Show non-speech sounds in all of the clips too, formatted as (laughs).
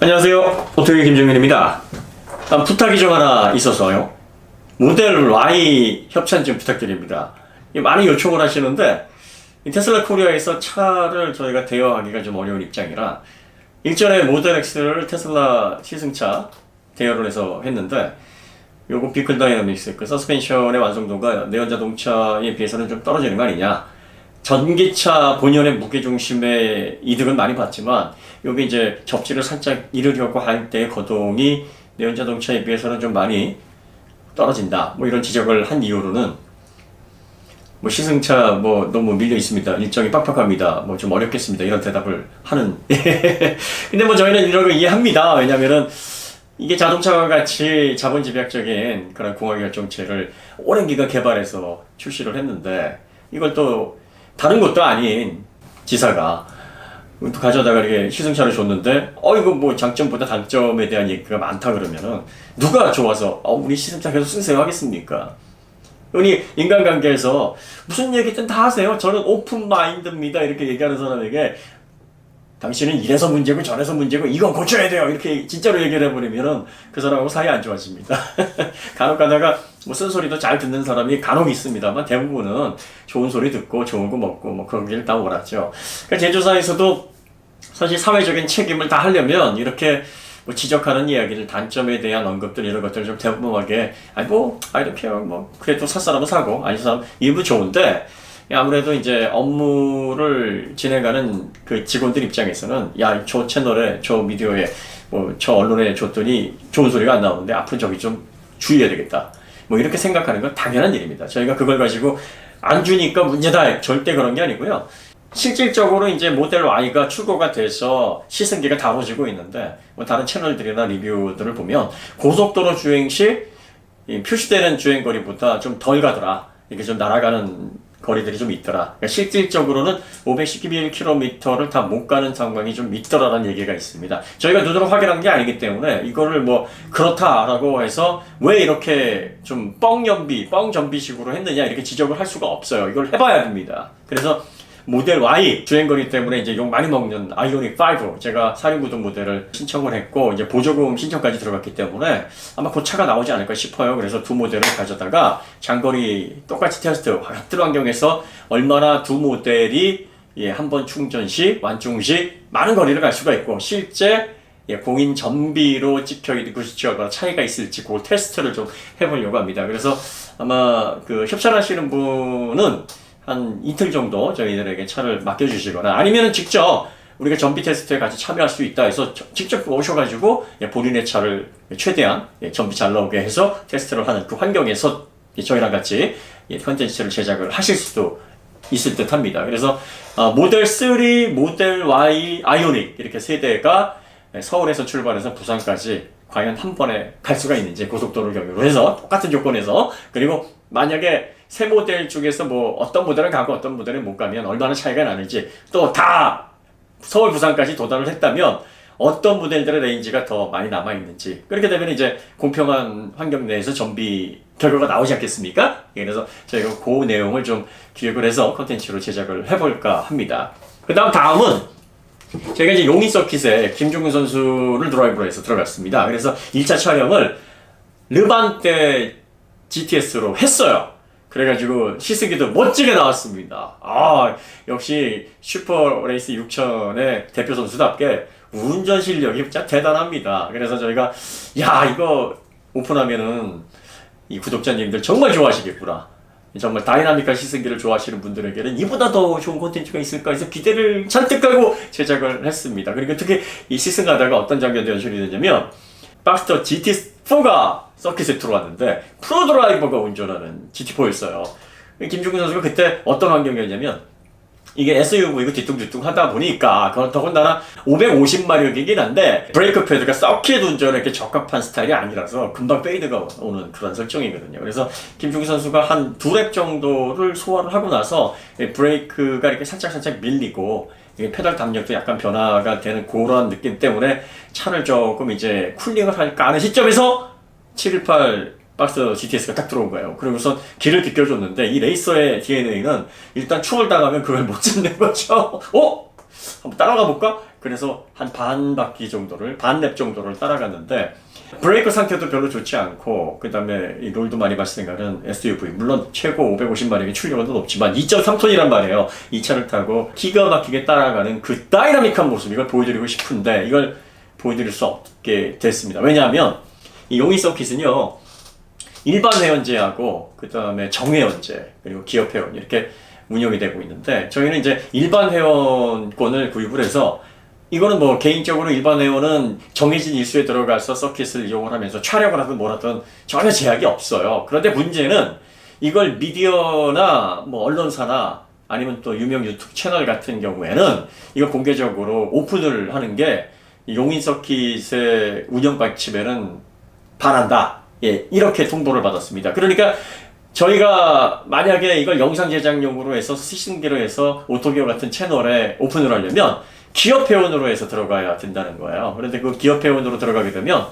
안녕하세요. 오토기 김정민입니다. 아, 부탁이 좀 하나 있어서요. 모델 Y 협찬 좀 부탁드립니다. 많이 요청을 하시는데 이 테슬라 코리아에서 차를 저희가 대여하기가 좀 어려운 입장이라 일전에 모델 X를 테슬라 시승차 대여를 해서 했는데 요거 비클 다이나믹스 그 서스펜션의 완성도가 내연 자동차에 비해서는 좀 떨어지는 거 아니냐. 전기차 본연의 무게중심의 이득은 많이 봤지만 여기 이제 접지를 살짝 이르려고 할때 거동이 내연 자동차에 비해서는 좀 많이 떨어진다. 뭐 이런 지적을 한 이유로는 뭐 시승차 뭐 너무 밀려 있습니다. 일정이 빡빡합니다. 뭐 좀 어렵겠습니다. 이런 대답을 하는. (laughs) 근데 뭐 저희는 이런 거 이해합니다. 왜냐면은 이게 자동차와 같이 자본 집약적인 그런 공학 결정체를 오랜 기간 개발해서 출시를 했는데 이걸 또 다른 것도 아닌 지사가 또 가져다가 이렇게 시승차를 줬는데 어 이거 뭐 장점보다 단점에 대한 얘기가 많다 그러면은 누가 좋아서 어 우리 시승차 계속 쓰세요 하겠습니까? 우리 인간관계에서 무슨 얘기든 다 하세요. 저는 오픈 마인드입니다. 이렇게 얘기하는 사람에게 당신은 이래서 문제고 저래서 문제고 이건 고쳐야 돼요. 이렇게 진짜로 얘기를 해버리면은 그 사람하고 사이 안 좋아집니다. (laughs) 간혹 가다가 뭐 쓴소리도 잘 듣는 사람이 간혹 있습니다만 대부분은 좋은 소리 듣고 좋은 거 먹고 뭐 그런 길다 몰았죠. 그러니까 제조사에서도 사실 사회적인 책임을 다 하려면 이렇게 뭐 지적하는 이야기를 단점에 대한 언급들 이런 것들을 좀 대범하게 아니 뭐 I don't care 뭐 그래도 살 사람은 사고 아니 사람 일부 좋은데 아무래도 이제 업무를 진행하는 그 직원들 입장에서는 야 저 채널에 저 미디어에 뭐 저 언론에 줬더니 좋은 소리가 안 나오는데 앞으로 저기 좀 주의해야 되겠다 뭐 이렇게 생각하는 건 당연한 일입니다. 저희가 그걸 가지고 안 주니까 문제다. 절대 그런 게 아니고요. 실질적으로 이제 모델 Y가 출고가 돼서 시승기가 다뤄지고 있는데 뭐 다른 채널들이나 리뷰들을 보면 고속도로 주행 시이 표시되는 주행거리보다 좀 덜 가더라. 이렇게 좀 날아가는 거리들이 좀 있더라. 그러니까 실질적으로는 511km를 다 못 가는 상황이 좀 있더라라는 얘기가 있습니다. 저희가 눈으로 확인한 게 아니기 때문에 이거를 뭐 그렇다라고 해서 왜 이렇게 좀 뻥연비, 뻥전비식으로 했느냐 이렇게 지적을 할 수가 없어요. 이걸 해봐야 됩니다. 그래서 모델 Y 주행거리 때문에 이제 욕 많이 먹는 아이오닉 5 제가 469등 모델을 신청을 했고 이제 보조금 신청까지 들어갔기 때문에 아마 그 차가 나오지 않을까 싶어요. 그래서 두 모델을 가져다가 장거리 똑같이 테스트 같은 환경에서 얼마나 두 모델이 예, 한 번 충전 시 완충 시 많은 거리를 갈 수가 있고 실제 예, 공인 전비로 찍혀 있고 시거나 차이가 있을지 그 테스트를 좀 해보려고 합니다. 그래서 아마 그 협찬하시는 분은 한 이틀 정도 저희들에게 차를 맡겨주시거나 아니면은 직접 우리가 전비 테스트에 같이 참여할 수 있다 해서 저- 직접 오셔가지고 예, 본인의 차를 최대한 예, 전비 잘 나오게 해서 테스트를 하는 그 환경에서 예, 저희랑 같이 예, 컨텐츠를 제작을 하실 수도 있을 듯 합니다. 그래서 어, 모델 3, 모델 Y, 아이오닉 이렇게 세 대가 예, 서울에서 출발해서 부산까지 과연 한 번에 갈 수가 있는지 고속도로 경유로 해서 똑같은 조건에서 그리고 만약에 새 모델 중에서 뭐 어떤 모델은 가고 어떤 모델은 못 가면 얼마나 차이가 나는지 또 다 서울 부산까지 도달을 했다면 어떤 모델들의 레인지가 더 많이 남아 있는지 그렇게 되면 이제 공평한 환경 내에서 정비 결과가 나오지 않겠습니까? 예, 그래서 저희가 그 내용을 좀 기획을 해서 컨텐츠로 제작을 해볼까 합니다. 그 다음 다음은 제가 이제 용인 서킷에 김종근 선수를 드라이브로 해서 들어갔습니다. 그래서 1차 촬영을 르반 때 GTS로 했어요. 그래가지고 시승기도 멋지게 나왔습니다. 아, 역시 슈퍼레이스 6000의 대표 선수답게 운전 실력이 진짜 대단합니다. 그래서 저희가, 야, 이거 오픈하면은 이 구독자님들 정말 좋아하시겠구나. 정말 다이나믹한 시승기를 좋아하시는 분들에게는 이보다 더 좋은 콘텐츠가 있을까 해서 기대를 잔뜩 하고 제작을 했습니다. 그리고 특히 이 시승하다가 어떤 장면도 연출이 되냐면 박스터 GT4가 서킷에 들어왔는데 프로 드라이버가 운전하는 GT4였어요. 김중근 선수가 그때 어떤 환경이었냐면 이게 SUV고 뒤뚱뒤뚱 하다 보니까 더군다나 550마력이긴 한데 브레이크 패드가 서킷 운전에 이렇게 적합한 스타일이 아니라서 금방 페이드가 오는 그런 설정이거든요. 그래서 김중기 선수가 한 두 랩 정도를 소화를 하고 나서 이 브레이크가 이렇게 살짝살짝 밀리고 페달 담력도 약간 변화가 되는 그런 느낌 때문에 차를 조금 이제 쿨링을 할까 하는 시점에서 718 박스 GTS가 딱 들어온 거예요. 그러고서 길을 비껴줬는데 이 레이서의 DNA는 일단 추월 당하면 그걸 못 잡는 거죠. (laughs) 어? 한번 따라가 볼까? 그래서 한 반 바퀴 정도를 반 랩 정도를 따라갔는데 브레이크 상태도 별로 좋지 않고 그 다음에 이 롤도 많이 발생하는 SUV 물론 최고 550마력의 출력은 높지만 2.3톤이란 말이에요. 이 차를 타고 기가 막히게 따라가는 그 다이나믹한 모습 이걸 보여드리고 싶은데 이걸 보여드릴 수 없게 됐습니다. 왜냐하면 이 용인 서킷은요 일반 회원제하고 그 다음에 정회원제 그리고 기업 회원 이렇게 운영이 되고 있는데 저희는 이제 일반 회원권을 구입을 해서 이거는 뭐 개인적으로 일반 회원은 정해진 일수에 들어가서 서킷을 이용을 하면서 촬영을 하든 뭐라든 전혀 제약이 없어요. 그런데 문제는 이걸 미디어나 뭐 언론사나 아니면 또 유명 유튜브 채널 같은 경우에는 이거 공개적으로 오픈을 하는 게 용인 서킷의 운영 방침에는 반한다. 예, 이렇게 통보를 받았습니다. 그러니까 저희가 만약에 이걸 영상 제작용으로 해서 시승기로 해서 오토기어 같은 채널에 오픈을 하려면 기업 회원으로 해서 들어가야 된다는 거예요. 그런데 그 기업 회원으로 들어가게 되면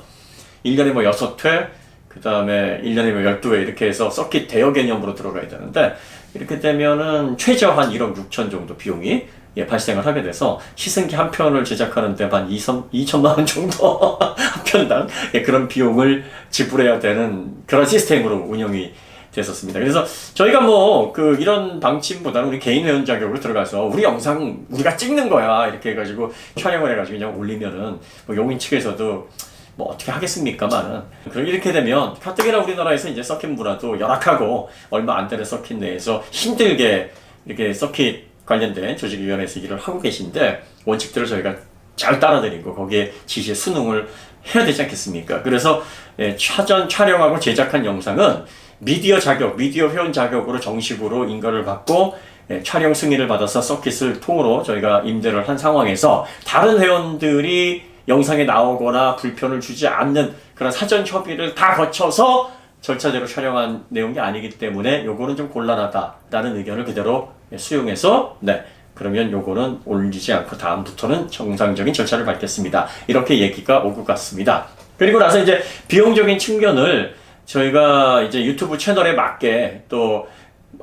1년에 뭐 6회, 그 다음에 1년에 뭐 12회 이렇게 해서 서킷 대여 개념으로 들어가야 되는데 이렇게 되면은 최저 한 1억 6천 정도 비용이 예, 발생을 하게 돼서 시승기 한 편을 제작하는데 한 2, 2천만 원 정도 (laughs) 한 편당 예, 그런 비용을 지불해야 되는 그런 시스템으로 운영이 됐었습니다. 그래서 저희가 뭐 그 이런 방침보다는 우리 개인 회원 자격으로 들어가서 우리 영상 우리가 찍는 거야 이렇게 해가지고 촬영을 해가지고 그냥 올리면은 뭐 용인 측에서도 뭐 어떻게 하겠습니까만은 그럼 이렇게 되면 가뜩이나 우리나라에서 이제 서킷 문화도 열악하고 얼마 안 되는 서킷 내에서 힘들게 이렇게 서킷 관련된 조직위원회에서 일을 하고 계신데 원칙들을 저희가 잘 따라드리고 거기에 지시에 순응을 해야 되지 않겠습니까? 그래서 예, 사전 촬영하고 제작한 영상은 미디어 자격, 미디어 회원 자격으로 정식으로 인가를 받고 예, 촬영 승인을 받아서 서킷을 통으로 저희가 임대를 한 상황에서 다른 회원들이 영상에 나오거나 불편을 주지 않는 그런 사전 협의를 다 거쳐서 절차대로 촬영한 내용이 아니기 때문에 요거는 좀 곤란하다라는 의견을 그대로 수용해서 네 그러면 요거는 올리지 않고 다음부터는 정상적인 절차를 밟겠습니다. 이렇게 얘기가 오고 갔습니다. 그리고 나서 이제 비용적인 측면을 저희가 이제 유튜브 채널에 맞게 또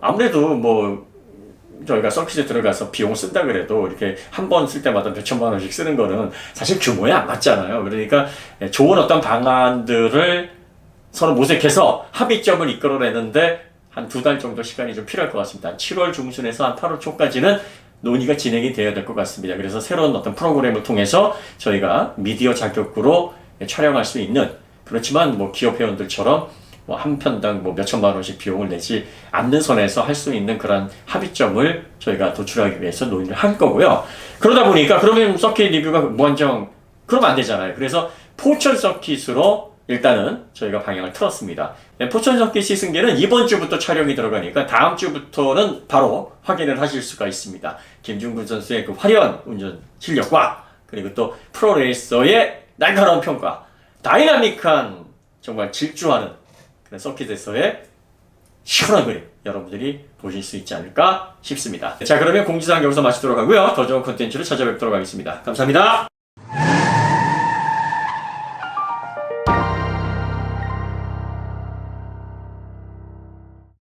아무래도 뭐 저희가 서킷에 들어가서 비용 쓴다 그래도 이렇게 한 번 쓸 때마다 몇 천만 원씩 쓰는 거는 사실 규모에 안 맞잖아요. 그러니까 좋은 어떤 방안들을 서로 모색해서 합의점을 이끌어내는데 한 두 달 정도 시간이 좀 필요할 것 같습니다. 한 7월 중순에서 한 8월 초까지는 논의가 진행이 되어야 될 것 같습니다. 그래서 새로운 어떤 프로그램을 통해서 저희가 미디어 자격으로 촬영할 수 있는 그렇지만 뭐 기업 회원들처럼 뭐 한 편당 뭐 몇천만 원씩 비용을 내지 않는 선에서 할 수 있는 그런 합의점을 저희가 도출하기 위해서 논의를 한 거고요. 그러다 보니까 그러면 서킷 리뷰가 무한정 그러면 안 되잖아요. 그래서 포천 서킷으로 일단은 저희가 방향을 틀었습니다. 네, 포천 서킷 시승계는 이번 주부터 촬영이 들어가니까 다음 주부터는 바로 확인을 하실 수가 있습니다. 김중근 선수의 그 화려한 운전 실력과 그리고 또 프로레이서의 날카로운 평가, 다이나믹한 정말 질주하는 그런 서킷에서의 시원한 그림 여러분들이 보실 수 있지 않을까 싶습니다. 자 그러면 공지사항 여기서 마치도록 하고요. 더 좋은 콘텐츠를 찾아뵙도록 하겠습니다. 감사합니다.